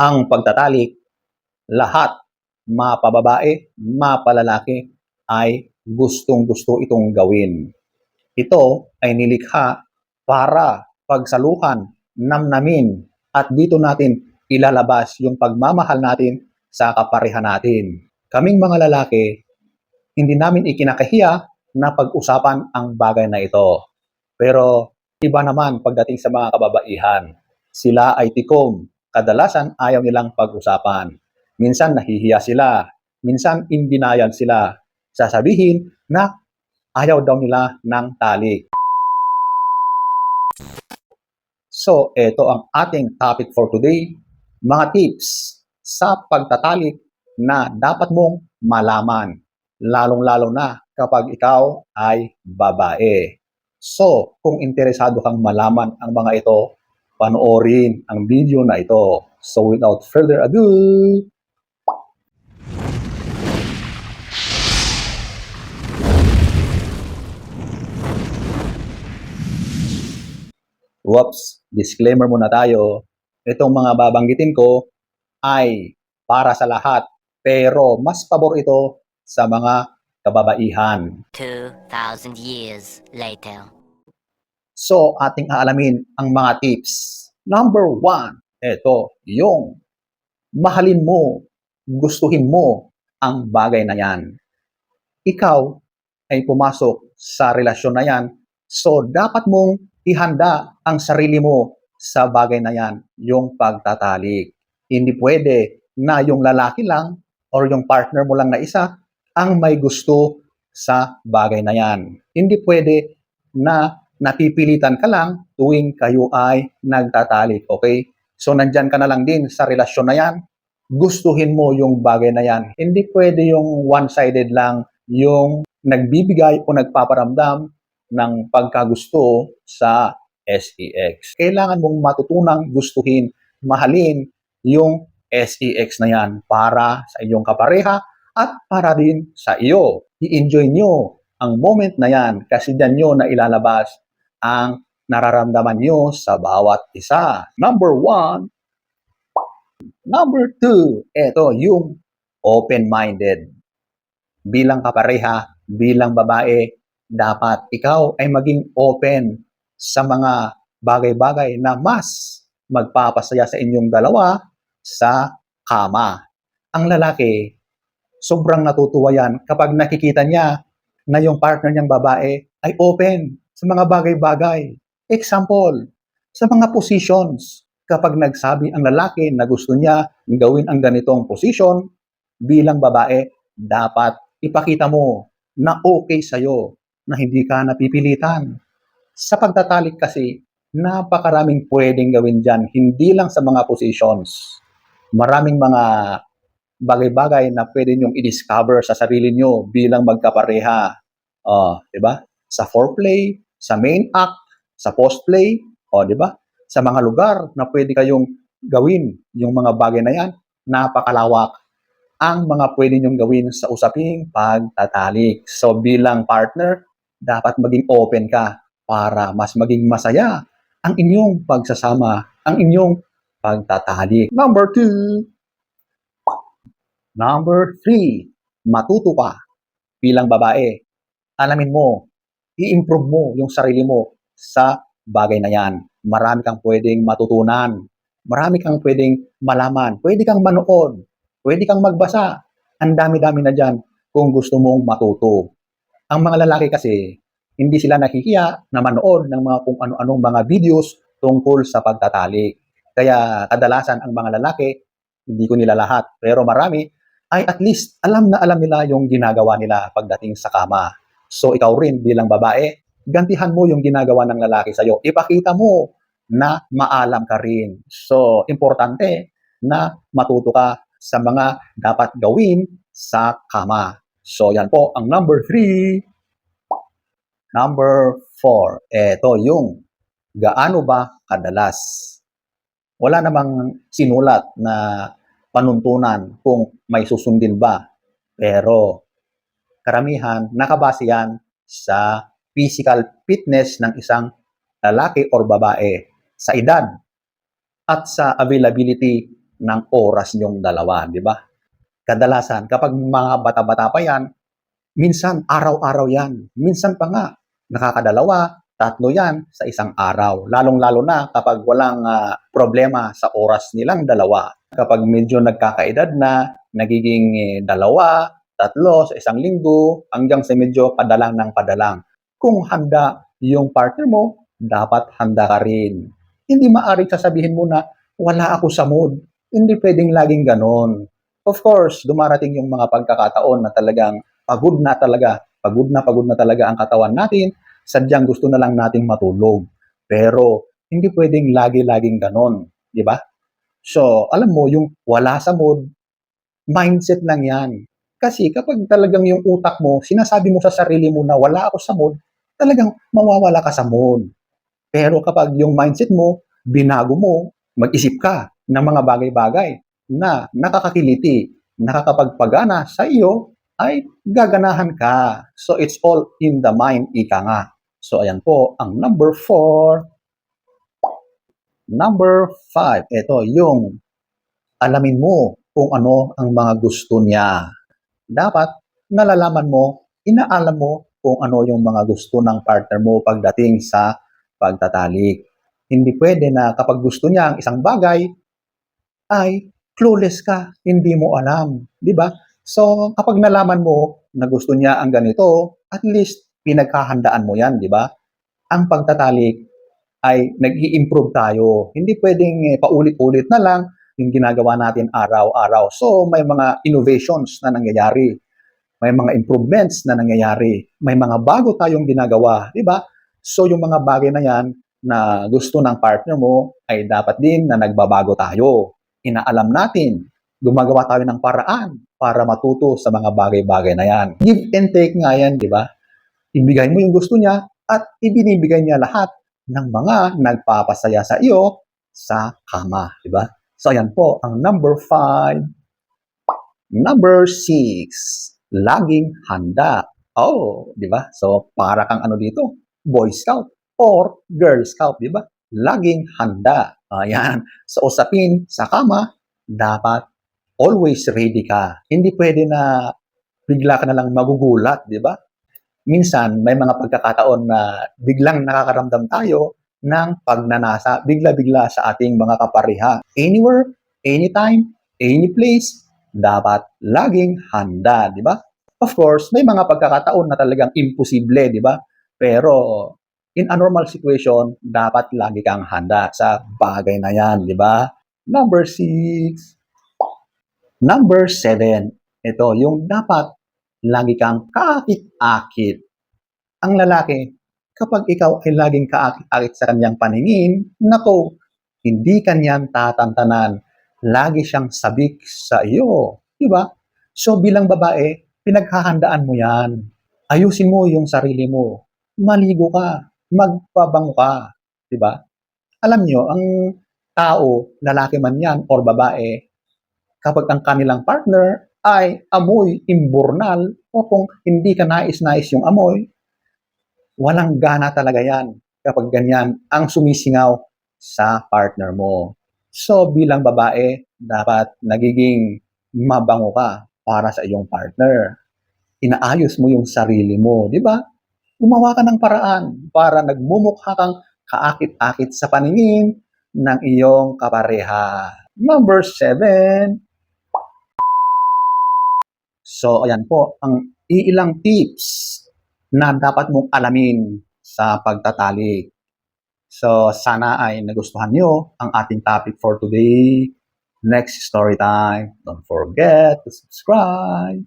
ang pagtatalik, lahat, mapababae, mapalalaki, ay gustong gusto itong gawin. Ito ay nilikha para pagsaluhan, namnamin, at dito natin ilalabas yung pagmamahal natin sa kapareha natin. Kaming mga lalaki, hindi namin ikinakahiya na pag-usapan ang bagay na ito. Pero iba naman pagdating sa mga kababaihan. Sila ay tikom. Kadalasan ayaw nilang pag-usapan. Minsan nahihiya sila. Minsan indinayan sila. Sasabihin na ayaw daw nila ng talik. So, ito ang ating topic for today. Mga tips sa pagtatalik na dapat mong malaman. Lalong-lalo na kapag ikaw ay babae. So, kung interesado kang malaman ang mga ito, panoorin ang video na ito. So, without further ado, Whoops, disclaimer muna tayo. Itong mga babanggitin ko ay para sa lahat, pero mas pabor ito sa mga kababaihan. 2,000 years later. So, ating aalamin ang mga tips. Number one, ito, yung mahalin mo, gustuhin mo ang bagay na yan. Ikaw ay pumasok sa relasyon na yan, so dapat mong ihanda ang sarili mo sa bagay na yan, yung pagtatalik. Hindi pwede na yung lalaki lang or yung partner mo lang na isa ang may gusto sa bagay na yan. Hindi pwede na napipilitan ka lang tuwing kayo ay nagtatalik, okay? So, nandyan ka na lang din sa relasyon na yan. Gustuhin mo yung bagay na yan. Hindi pwede yung one-sided lang yung nagbibigay o nagpaparamdam ng pagkagusto sa SEX. Kailangan mong matutunang gustuhin, mahalin yung SEX na yan para sa iyong kapareha at para din sa iyo. I-enjoy nyo ang moment na yan kasi dyan nyo na ilalabas ang nararamdaman nyo sa bawat isa. Number one. Number two, ito yung open-minded. Bilang kapareha, bilang babae, dapat ikaw ay maging open sa mga bagay-bagay na mas magpapasaya sa inyong dalawa sa kama. Ang lalaki, sobrang natutuwa yan kapag nakikita niya na yung partner niyang babae ay open sa mga bagay-bagay. Example, sa mga positions. Kapag nagsabi ang lalaki na gusto niya gawin ang ganitong position, bilang babae, dapat ipakita mo na okay sa'yo, na hindi ka napipilitan. Sa pagtatalik kasi, napakaraming pwedeng gawin dyan, hindi lang sa mga positions. Maraming mga bagay-bagay na pwede nyong i-discover sa sarili nyo bilang magkapareha. Oh, 'di ba? Sa foreplay, sa main act, sa post-play, oh, 'di ba? Sa mga lugar na pwede kayong gawin yung mga bagay na 'yan, napakalawak ang mga pwede nyong gawin sa usaping pagtatalik. So bilang partner, dapat maging open ka para mas maging masaya ang inyong pagsasama, ang inyong pagtatalik. Number two, Number three, matuto ka bilang babae. Alamin mo, i-improve mo yung sarili mo sa bagay na yan. Marami kang pwedeng matutunan. Marami kang pwedeng malaman. Pwede kang manood. Pwede kang magbasa. Ang dami-dami na dyan kung gusto mong matuto. Ang mga lalaki kasi, hindi sila nahihiya na manood ng mga kung ano-anong mga videos tungkol sa pagtatalik. Kaya kadalasan ang mga lalaki, hindi ko nila lahat, pero marami, ay at least alam na alam nila yung ginagawa nila pagdating sa kama. So ikaw rin bilang babae, gantihan mo yung ginagawa ng lalaki sa'yo. Ipakita mo na maalam ka rin. So importante na matuto ka sa mga dapat gawin sa kama. So yan po ang number three. Number four, eto yung gaano ba kadalas? Wala namang sinulat na panuntunan kung may susundin ba. Pero karamihan nakabase yan sa physical fitness ng isang lalaki or babae sa edad at sa availability ng oras niyong dalawa, di ba? Kadalasan, kapag mga bata-bata pa yan, minsan araw-araw yan. Minsan pa nga, nakakadalawa, tatlo yan sa isang araw. Lalong-lalo na kapag walang ah, problema sa oras nilang dalawa. Kapag medyo nagkakaedad na, nagiging eh, dalawa, tatlo sa isang linggo, hanggang sa medyo padalang ng padalang. Kung handa yung partner mo, dapat handa ka rin. Hindi maaaring sasabihin mo na, wala ako sa mood. Hindi pwedeng laging ganon. Of course, dumarating yung mga pagkakataon na talagang pagod na talaga, pagod na pagod na talaga ang katawan natin, sadyang gusto na lang nating matulog. Pero, hindi pwedeng lagi-laging ganon. Di ba? So, alam mo, yung wala sa mood, mindset lang yan. Kasi kapag talagang yung utak mo, sinasabi mo sa sarili mo na wala ako sa mood, talagang mawawala ka sa mood. Pero kapag yung mindset mo, binago mo, mag-isip ka ng mga bagay-bagay na nakakakiliti, nakakapagpagana sa iyo, ay gaganahan ka. So it's all in the mind, ika nga. So ayan po, ang number four. Number five, ito yung alamin mo kung ano ang mga gusto niya. Dapat nalalaman mo, inaalam mo kung ano yung mga gusto ng partner mo pagdating sa pagtatalik. Hindi pwede na kapag gusto niya ang isang bagay, ay clueless ka, hindi mo alam, di ba? So, kapag nalaman mo na gusto niya ang ganito, at least pinagkahandaan mo yan, di ba? Ang pagtatalik ay nag improve tayo. Hindi pwedeng eh, paulit-ulit na lang yung ginagawa natin araw-araw. So, may mga innovations na nangyayari. May mga improvements na nangyayari. May mga bago tayong ginagawa, di ba? So, yung mga bagay na yan na gusto ng partner mo ay dapat din na nagbabago tayo. Inaalam natin, gumagawa tayo ng paraan para matuto sa mga bagay-bagay na yan. Give and take nga yan, di ba? Ibigay mo yung gusto niya at ibinibigay niya lahat ng mga nagpapasaya sa iyo sa kama, di ba? So, ayan po, ang number five. Number six, laging handa. Oh, di ba? So, para kang ano dito, Boy Scout or Girl Scout, di ba? Laging handa. Ayan. Sa usapin, sa kama, dapat always ready ka. Hindi pwede na bigla ka na lang magugulat, di ba? Minsan, may mga pagkakataon na biglang nakakaramdam tayo ng pagnanasa, bigla-bigla sa ating mga kapariha. Anywhere, anytime, any place, dapat laging handa, di ba? Of course, may mga pagkakataon na talagang imposible, di ba? Pero in a normal situation, dapat lagi kang handa sa bagay na yan, di ba? Number six. Number seven. Ito, yung dapat lagi kang kaakit-akit. Ang lalaki, kapag ikaw ay laging kaakit-akit sa kanyang paningin, nako, hindi kanyan tatantanan. Lagi siyang sabik sa iyo. Di ba? So bilang babae, pinaghahandaan mo yan. Ayusin mo yung sarili mo. Maligo ka. Magpabango ka. Di ba? Alam nyo, ang tao, lalaki man yan or babae, kapag ang kanilang partner ay amoy imburnal o kung hindi ka nais-nais yung amoy, walang gana talaga yan kapag ganyan ang sumisingaw sa partner mo. So bilang babae, dapat nagiging mabango ka para sa iyong partner. Inaayos mo yung sarili mo, di ba? Gumawa ka ng paraan para nagmumukha kang kaakit-akit sa paningin ng iyong kapareha. Number seven, So, ayan po, ang iilang tips na dapat mong alamin sa pagtatalik. So, sana ay nagustuhan nyo ang ating topic for today. Next story time. Don't forget to subscribe.